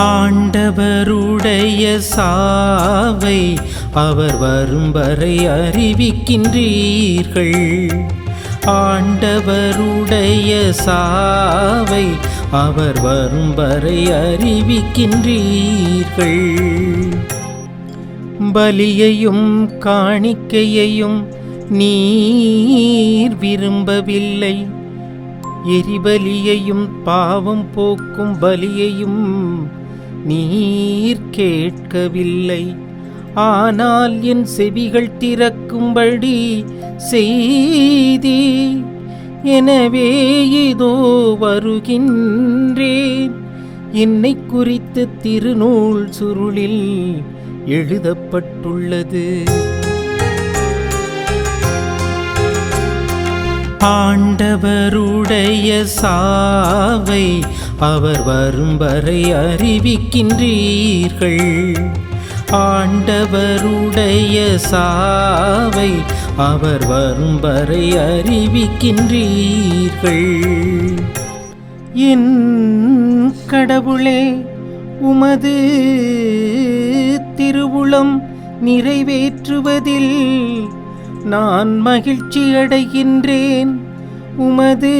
ஆண்டவருடைய சாவை அவர் வரும் வரை அறிவிக்கின்றீர்கள். ஆண்டவருடைய சாவை அவர் வரும் வரை அறிவிக்கின்றீர்கள். பலியையும் காணிக்கையையும் நீர் விரும்பவில்லை. எரிபலியையும் பாவம் போக்கும் பலியையும் நீர் கேட்கவில்லை. ஆனால் என் செவிகள் திறக்கும்படி செய்தி. எனவே இதோ வருகின்றேன். என்னை குறித்து திருநூல் சுருளில் எழுதப்பட்டுள்ளது. ஆண்டவருடைய சாவை அவர் வரும் வரை அறிவிக்கின்றீர்கள். ஆண்டவருடைய சாவை அவர் வரும் வரை அறிவிக்கின்றீர்கள். என் கடவுளே உமது திருவுளம் நிறைவேற்றுவதில் நான் மகிழ்ச்சி அடைகின்றேன் உமது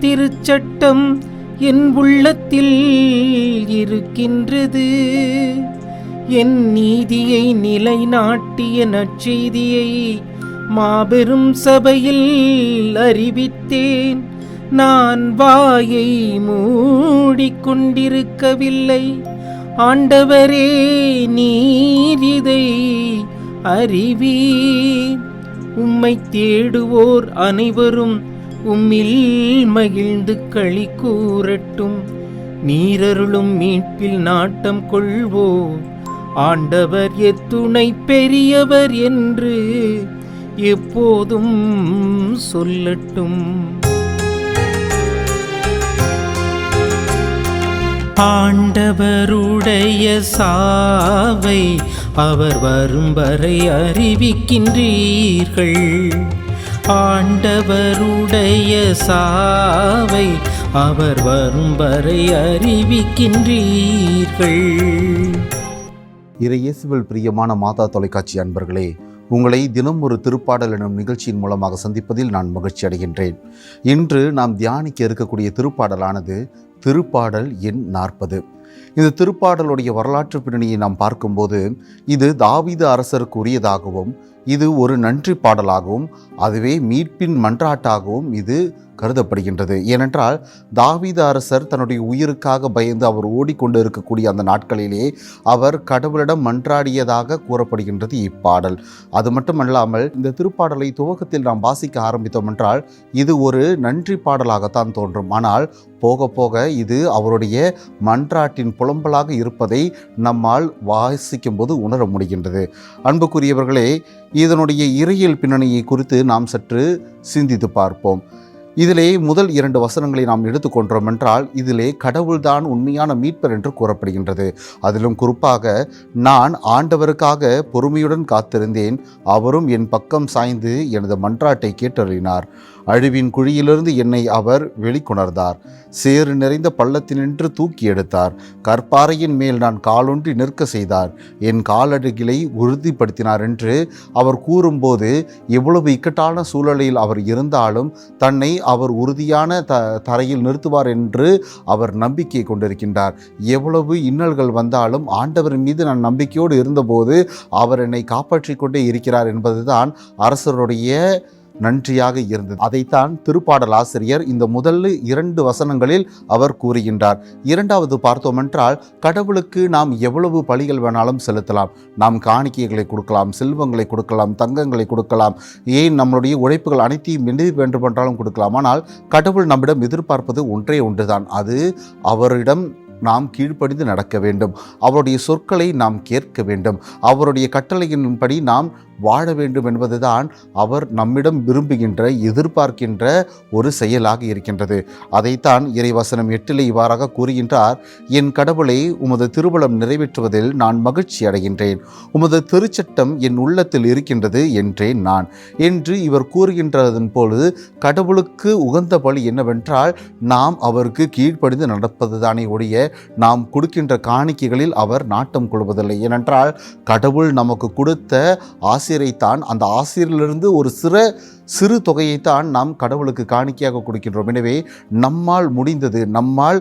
திருச்சட்டம் என் உள்ளத்தில் இருக்கின்றது. என் நீதியை நிலைநாட்டிய நற்செய்தியை மாபெரும் சபையில் அறிவித்தேன். நான் வாயை மூடிக்கொண்டிருக்கவில்லை. ஆண்டவரே நீர் இதை அறிவீர். உம்மை தேடுவோர் அனைவரும் உம்மில் மகிழ்ந்து களி கூறட்டும் நீரருளும் மீட்பில் நாட்டம் கொள்வோம். ஆண்டவர் எத்துணை பெரியவர் என்று எப்போதும் சொல்லட்டும். ஆண்டவருடைய சாவை அவர் வரும் வரை அறிவிக்கின்றீர்கள். ஆண்டவருடைய சாவை அவர் வரும் வரை அறிவிக்கின்றீர்கள். இறையேசுவல் பிரியமான மாதா தொலைக்காட்சி அன்பர்களே உங்களை தினம் ஒரு திருப்பாடல் எனும் நிகழ்ச்சியின் மூலமாக சந்திப்பதில் நான் மகிழ்ச்சி அடைகின்றேன். இன்று நாம் தியானிக்க இருக்கக்கூடிய திருப்பாடலானது திருப்பாடல் எண் நாற்பது. இந்த திருப்பாடலுடைய வரலாற்று பின்னணியை நாம் பார்க்கும்போது இது தாவீது அரசருக்கு உரியதாகவும் இது ஒரு நன்றி பாடலாகவும் அதுவே மீட்பின் மன்றாட்டாகவும் இது கருதப்படுகின்றது. ஏனென்றால் தாவித அரசர் தன்னுடைய உயிருக்காக பயந்து அவர் ஓடிக்கொண்டு இருக்கக்கூடிய அந்த நாட்களிலே அவர் கடவுளிடம் மன்றாடியதாக கூறப்படுகின்றது இப்பாடல். அது மட்டுமல்லாமல் இந்த திருப்பாடலை துவக்கத்தில் நாம் வாசிக்க ஆரம்பித்தோம் என்றால் இது ஒரு நன்றி பாடலாகத்தான் தோன்றும். ஆனால் போக போக இது அவருடைய மன்றாட்டின் புலம்பலாக இருப்பதை நம்மால் வாசிக்கும்போது உணர முடிகின்றது. அன்புக்குரியவர்களே இதனுடைய இறையியல் பின்னணியை குறித்து நாம் சற்று சிந்தித்து பார்ப்போம். இதிலே முதல் இரண்டு வசனங்களை நாம் எடுத்துக்கொண்டோம் என்றால் இதிலே கடவுள்தான் உண்மையான மீட்பர் என்று கூறப்படுகின்றது. அதிலும் குறிப்பாக நான் ஆண்டவருக்காக பொறுமையுடன் காத்திருந்தேன் அவரும் என் பக்கம் சாய்ந்து எனது மன்றாட்டை கேட்டறினார். அழிவின் குழியிலிருந்து என்னை அவர் வெளிக்கொணர்ந்தார். சேறு நிறைந்த பள்ளத்தினின்று தூக்கி எடுத்தார். கற்பாறையின் மேல் நான் காலொன்றி நிற்க செய்தார். என் காலடுகளை உறுதிப்படுத்தினார் என்று அவர் கூறும்போது எவ்வளவு இக்கட்டான சூழலில் அவர் இருந்தாலும் தன்னை அவர் உறுதியான த தரையில் நிறுத்துவார் என்று அவர் நம்பிக்கை கொண்டிருக்கின்றார். எவ்வளவு இன்னல்கள் வந்தாலும் ஆண்டவர் மீது நான் நம்பிக்கையோடு இருந்தபோது அவர் என்னை காப்பாற்றிக் கொண்டே இருக்கிறார் என்பதுதான் அரசருடைய நன்றியாக இருந்தது. அதைத்தான் திருப்பாடல் ஆசிரியர் இந்த முதல் இரண்டு வசனங்களில் அவர் கூறுகின்றார். இரண்டாவது பார்த்தோமென்றால் கடவுளுக்கு நாம் எவ்வளவு பலிகள் வேணாலும் செலுத்தலாம். நாம் காணிக்கைகளை கொடுக்கலாம் செல்வங்களை கொடுக்கலாம் தங்கங்களை கொடுக்கலாம். ஏன் நம்மளுடைய உழைப்புகள் அனைத்தையும் எது வேண்டுமென்றாலும் கொடுக்கலாம். ஆனால் கடவுள் நம்மிடம் எதிர்பார்ப்பது ஒன்றே ஒன்றுதான். அது அவரிடம் நாம் கீழ்ப்படிந்து நடக்க வேண்டும். அவருடைய சொற்களை நாம் கேட்க வேண்டும். அவருடைய கட்டளையின்படி நாம் வாழ வேண்டும் என்பதுதான் அவர் நம்மிடம் விரும்புகின்ற எதிர்பார்க்கின்ற ஒரு செயலாக இருக்கின்றது. அதைத்தான் இறைவசனம் எட்டிலே இவ்வாறாக கூறுகின்றார் என் கடவுளை உமது திருவளம் நிறைவேற்றுவதில் நான் மகிழ்ச்சி அடைகின்றேன். உமது திருச்சட்டம் என் உள்ளத்தில் இருக்கின்றது என்றேன் நான். என்று இவர் கூறுகின்றதன் பொழுது கடவுளுக்கு உகந்த பலி என்னவென்றால் நாம் அவருக்கு கீழ்ப்படிந்து நடப்பதுதானே ஒழிய நாம் கொடுக்கின்ற காணிக்கைகளில் அவர் நாட்டம் கொள்வதில்லை. ஏனென்றால் கடவுள் நமக்கு கொடுத்த ஆசிரியைத்தான் அந்த ஆசிரியரிலிருந்து ஒரு சிற சிறு தொகையைத்தான் நாம் கடவுளுக்கு காணிக்கையாக கொடுக்கின்றோம். எனவே நம்மால் முடிந்தது நம்மால்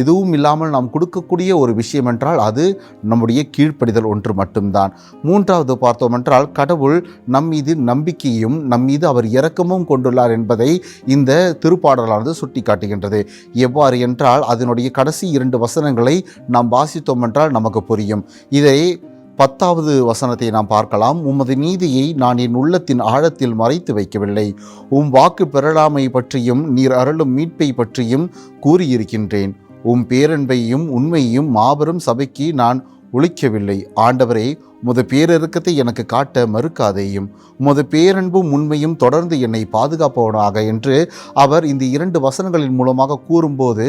எதுவும் இல்லாமல் நாம் கொடுக்கக்கூடிய ஒரு விஷயம் என்றால் அது நம்முடைய கீழ்ப்படிதல் ஒன்று மட்டும்தான். மூன்றாவது பார்த்தோம் என்றால் கடவுள் நம் மீது நம்பிக்கையும் நம் மீது அவர் இரக்கமும் கொண்டுள்ளார் என்பதை இந்த திருப்பாடலானது சுட்டி காட்டுகின்றது எவ்வாறு என்றால் அதனுடைய கடைசி இரண்டு வசனங்களை நாம் வாசித்தோம் என்றால் நமக்கு புரியும். இதை பத்தாவது வசனத்தை நாம் பார்க்கலாம். உமது நீதியை நான் என் உள்ளத்தின் ஆழத்தில் மறைத்து வைக்கவில்லை. உம் வாக்கு பெறலாமை பற்றியும் நீர் அருளும் மீட்பை பற்றியும் கூறியிருக்கின்றேன். உம் பேரன்பையும் உண்மையையும் மாபெரும் சபைக்கு நான் ஒழிக்கவில்லை. ஆண்டவரே உமது பேரருக்கத்தை எனக்கு காட்ட மறுக்காதேயும். உமது பேரன்பும் உண்மையும் தொடர்ந்து என்னை பாதுகாப்பவனாக என்று அவர் இந்த இரண்டு வசனங்களின் மூலமாக கூறும்போது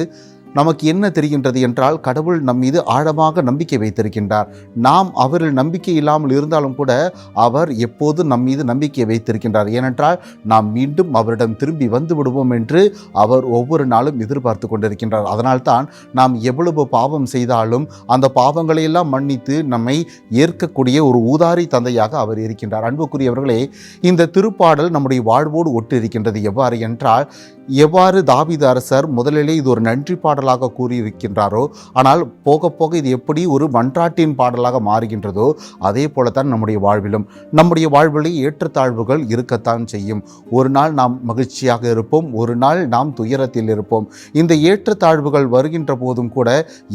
நமக்கு என்ன தெரிகின்றது என்றால் கடவுள் நம் மீது ஆழமாக நம்பிக்கை வைத்திருக்கின்றார். நாம் அவரில் நம்பிக்கை இல்லாமல் இருந்தாலும் கூட அவர் எப்போது நம் மீது நம்பிக்கை வைத்திருக்கின்றார். ஏனென்றால் நாம் மீண்டும் அவரிடம் திரும்பி வந்து விடுவோம் என்று அவர் ஒவ்வொரு நாளும் எதிர்பார்த்து கொண்டிருக்கின்றார். அதனால்தான் நாம் எவ்வளவு பாவம் செய்தாலும் அந்த பாவங்களை எல்லாம் மன்னித்து நம்மை ஏற்கக்கூடிய ஒரு ஊதாரி தந்தையாக அவர் இருக்கின்றார். அன்புக்குரியவர்களே இந்த திருப்பாடல் நம்முடைய வாழ்வோடு ஒட்டு இருக்கின்றது எவ்வாறு என்றால் எவ்வாறு தாவித அரசர் முதலிலே இது ஒரு நன்றி பாடல் பாடலாக கூறியிருக்கின்றாரோ ஆனால் போக போக இது எப்படி ஒரு மன்றாட்டின் பாடலாக மாறுகின்றதோ அதே போலத்தான் நம்முடைய வாழ்விலும். நம்முடைய வாழ்விலே ஏற்றத்தாழ்வுகள் இருக்கத்தான் செய்யும். ஒரு நாள் நாம் மகிழ்ச்சியாக இருப்போம் ஒரு நாள் நாம் துயரத்தில் இருப்போம். இந்த ஏற்றத்தாழ்வுகள் வருகின்ற போதும் கூட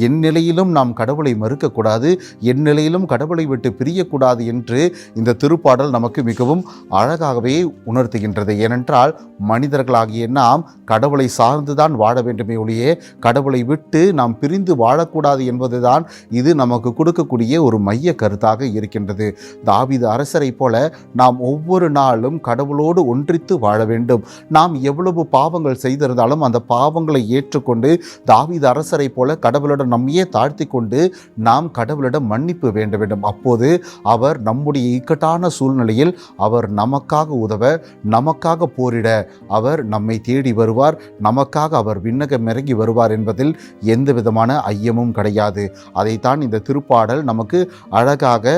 என் நிலையிலும் நாம் கடவுளை மறுக்கக்கூடாது என் நிலையிலும் கடவுளை விட்டு பிரியக்கூடாது என்று இந்த திருப்பாடல் நமக்கு மிகவும் அழகாகவே உணர்த்துகின்றது. ஏனென்றால் மனிதர்களாகிய நாம் கடவுளை சார்ந்துதான் வாழ வேண்டுமே ஒழிய கடவுளை விட்டு நாம் பிரிந்து வாழக்கூடாது என்பதுதான் இது நமக்கு கொடுக்கக்கூடிய ஒரு மைய கருத்தாக இருக்கின்றது. தாவித அரசரை போல நாம் ஒவ்வொரு நாளும் கடவுளோடு ஒன்றித்து வாழ வேண்டும். நாம் எவ்வளவு பாவங்கள் செய்திருந்தாலும் அந்த பாவங்களை ஏற்றுக்கொண்டு தாவித அரசரை போல கடவுளிடம் நம்மையே தாழ்த்தி கொண்டு நாம் கடவுளிடம் மன்னிப்பு வேண்ட வேண்டும். அப்போது அவர் நம்முடைய இக்கட்டான சூழ்நிலையில் அவர் நமக்காக உதவ நமக்காக போரிட அவர் நம்மை தேடி வருவார் நமக்காக அவர் விண்ணகம் இறங்கி வருவார் என்பதில் எந்த விதமான ஐயமும் கிடையாது. அதைத்தான் இந்த திருப்பாடல் நமக்கு அழகாக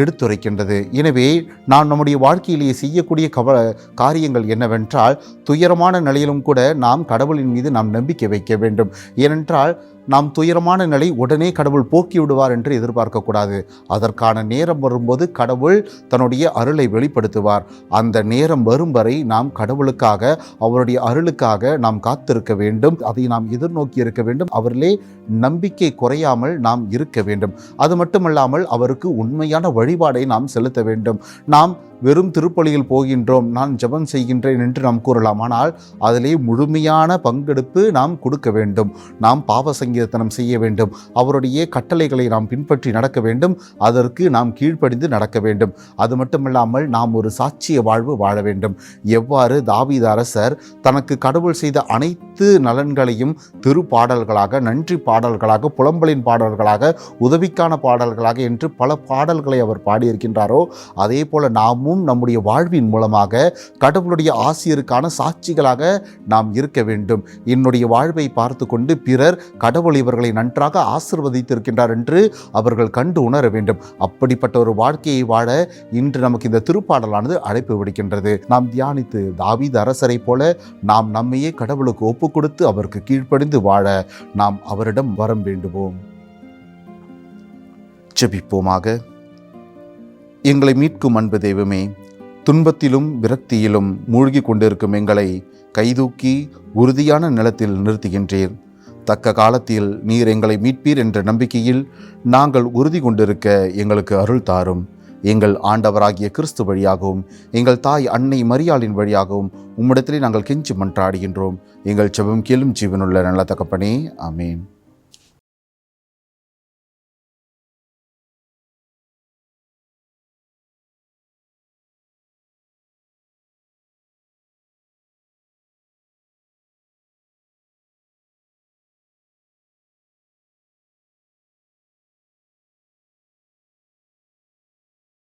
எடுத்துரைக்கின்றது. எனவே நாம் நம்முடைய வாழ்க்கையிலேயே செய்யக்கூடிய கவ காரியங்கள் என்னவென்றால் துயரமான நிலையிலும் கூட நாம் கடவுளின் மீது நாம் நம்பிக்கை வைக்க வேண்டும். ஏனென்றால் நாம் துயரமான நிலை உடனே கடவுள் போக்கி விடுவார் என்று எதிர்பார்க்கக்கூடாது. அதற்கான நேரம் வரும்போது கடவுள் தன்னுடைய அருளை வெளிப்படுத்துவார். அந்த நேரம் வரும் வரை நாம் கடவுளுக்காக அவருடைய அருளுக்காக நாம் காத்திருக்க வேண்டும். அதை நாம் எதிர்நோக்கி இருக்க வேண்டும். அவரிலே நம்பிக்கை குறையாமல் நாம் இருக்க வேண்டும். அது மட்டுமல்லாமல் அவருக்கு உண்மையான வழிபாடை நாம் செலுத்த வேண்டும். நாம் வெறும் திருப்பலியில் போகின்றோம் நான் ஜெபம் செய்கின்றேன் என்று நாம் கூறலாம். ஆனால் அதிலே முழுமையான பங்கெடுப்பு நாம் கொடுக்க வேண்டும். நாம் பாவ சங்கீர்த்தனம் செய்ய வேண்டும். அவருடைய கட்டளைகளை நாம் பின்பற்றி நடக்க வேண்டும். அதற்கு நாம் கீழ்ப்படிந்து நடக்க வேண்டும். அது மட்டுமல்லாமல் நாம் ஒரு சாட்சிய வாழ்வு வாழ வேண்டும். எவ்வாறு தாவீத அரசர் தனக்கு கடவுள் செய்த அனைத்து நலன்களையும் திருப்பாடல்களாக நன்றி பாடல்களாக புலம்பலின் பாடல்களாக உதவிக்கான பாடல்களாக என்று பல பாடல்களை அவர் பாடியிருக்கின்றாரோ அதே போல நாமும் நம்முடைய வாழ்வின் மூலமாக கடவுளுடைய ஆசிரியருக்கான சாட்சிகளாக நாம் இருக்க வேண்டும். என்னுடைய வாழ்வை பார்த்து கொண்டு பிறர் கடவுள் இவர்களை நன்றாக ஆசிர்வதித்திருக்கின்றார் என்று அவர்கள் கண்டு உணர வேண்டும். அப்படிப்பட்ட ஒரு வாழ்க்கையை வாழ இன்று நமக்கு இந்த திருப்பாடலானது அழைப்பு விடுக்கின்றது. நாம் தியானித்து தாவீது அரசரை போல நாம் நம்மையே கடவுளுக்கு ஒப்பு கொடுத்து அவருக்கு கீழ்ப்படிந்து வாழ நாம் அவரிடம் வரம் வேண்டுவோம். ஜெபிப்போமாக. எங்களை மீட்கும் அன்பு தெய்வமே துன்பத்திலும் விரக்தியிலும் மூழ்கி கொண்டிருக்கும் எங்களை கைதூக்கி உறுதியான நிலத்தில் நிறுத்துகின்றீர். தக்க காலத்தில் நீர் எங்களை மீட்பீர் என்ற நம்பிக்கையில் நாங்கள் உறுதி கொண்டிருக்க எங்களுக்கு அருள் தாரும். எங்கள் ஆண்டவராகிய கிறிஸ்து வழியாகவும் எங்கள் தாய் அன்னை மரியாளின் வழியாகவும் உம்மிடத்திலே நாங்கள் கெஞ்சி மன்றாடுகின்றோம். எங்கள் செபம் கேளும் ஜீவனுள்ள நல்ல தகப்பனே ஆமேன்.